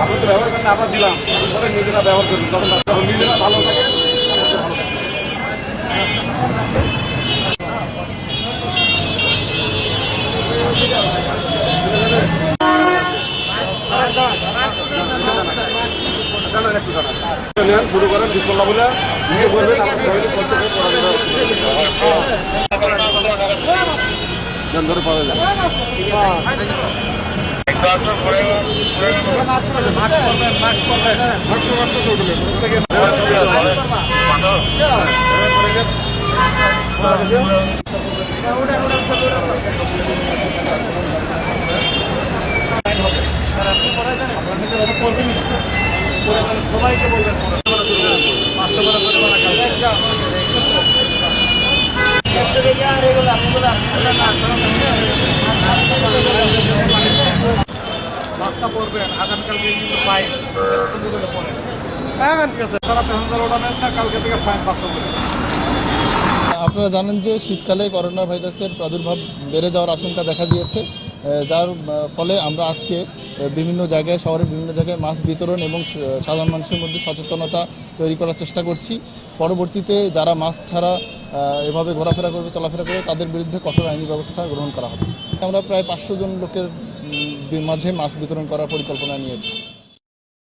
আপনি তো ব্যবহার করেন আমরা দিলাম নিজেরা ব্যবহার করি তখন যখন নিজেরা ভালো থাকে শুরু করেন বিসমিল্লাহ বলে নিজে বলবেন দেন ধরে পাওয়া যায় আপনারা জানেন যে শীতকালে করোনা ভাইরাসের প্রাদুর্ভাব বেড়ে যাওয়ার আশঙ্কা দেখা দিয়েছে যার ফলে আমরা আজকে বিভিন্ন জায়গায় শহরের বিভিন্ন জায়গায় মাস্ক বিতরণ এবং সাধারণ মানুষের মধ্যে সচেতনতা তৈরি করার চেষ্টা করছি। পরবর্তীতে যারা মাস্ক ছাড়া এভাবে ঘোরাফেরা করবে, চলাফেরা করবে, তাদের বিরুদ্ধে কঠোর আইনি ব্যবস্থা গ্রহণ করা হবে। আমরা প্রায় পাঁচশো জন লোকের মাঝে মাস্ক বিতরণ করার পরিকল্পনা নিয়েছি।